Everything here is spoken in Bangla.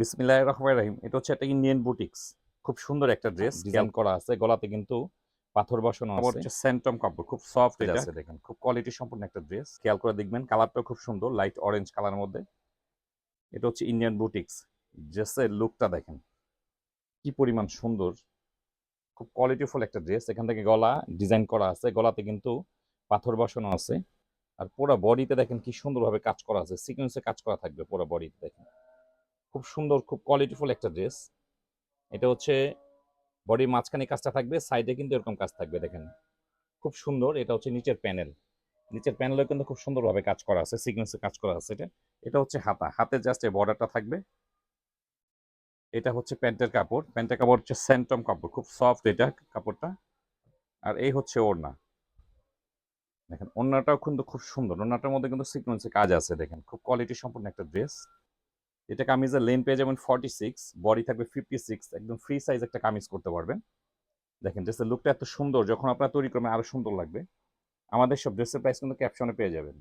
বিসমিল্লাহ রহমান রাহিম। এটা হচ্ছে একটা ইন্ডিয়ান বুটিক্স খুব সুন্দর একটা ড্রেস ডিজাইন করা আছে। গলাতে কিন্তু পাথর বসানো আছে। হচ্ছে সেন্টম কাপড় খুব সফট এটা। আছে দেখেন। খুব কোয়ালিটি সম্পূর্ণ একটা ড্রেস খেয়াল করে দেখবেন কালারটা খুব সুন্দর লাইট অরেঞ্জ কালার মধ্যে। এটা হচ্ছে ইন্ডিয়ান বুটিক্স ড্রেসের লুকটা দেখেন। কি পরিমাণ সুন্দর। খুব কোয়ালিটিফুল একটা ড্রেস এখান থেকে গলা ডিজাইন করা আছে। গলাতে কিন্তু পাথর বসানো আছে। আর পুরো বডিতে দেখেন কি সুন্দরভাবে কাজ করা আছে। সিকোয়েন্সে কাজ করা থাকবে পুরো বডিতে দেখেন। খুব সুন্দর, খুব কোয়ালিটিফুল একটা ড্রেস এটা হচ্ছে বডির মাঝখানে কাজটা থাকবে সাইডে কিন্তু এরকম কাজ থাকবে, দেখেন। খুব সুন্দর, এটা হচ্ছে নিচের প্যানেল নিচের প্যানেলে কিন্তু খুব সুন্দরভাবে কাজ করা আছে সিকোয়েন্সে কাজ করা আছে এটা। এটা হচ্ছে হাতা হাতের জাস্ট এই বর্ডারটা থাকবে। এটা হচ্ছে প্যান্টের কাপড় প্যান্টের কাপড় হচ্ছে স্যান্টম কাপড়, খুব সফট এটা কাপড়টা। আর এই হচ্ছে ওড়না। দেখেন, ওড়নাটাও কিন্তু খুব সুন্দর, ওড়নাটার মধ্যে কিন্তু সিকোয়েন্সে কাজ আছে, দেখেন। খুব কোয়ালিটি সম্পূর্ণ একটা ড্রেস এটা কামিজের লেন পেয়ে যাবেন ফর্টি সিক্স বডি থাকবে ফিফটি সিক্স একদম ফ্রি সাইজ একটা কামিজ করতে পারবেন। দেখেন ড্রেসের লুকটা এত সুন্দর, যখন আপনার তৈরি করবেন আরও সুন্দর লাগবে। আমাদের সব ড্রেসের প্রাইস কিন্তু ক্যাপশনে পেয়ে যাবেন।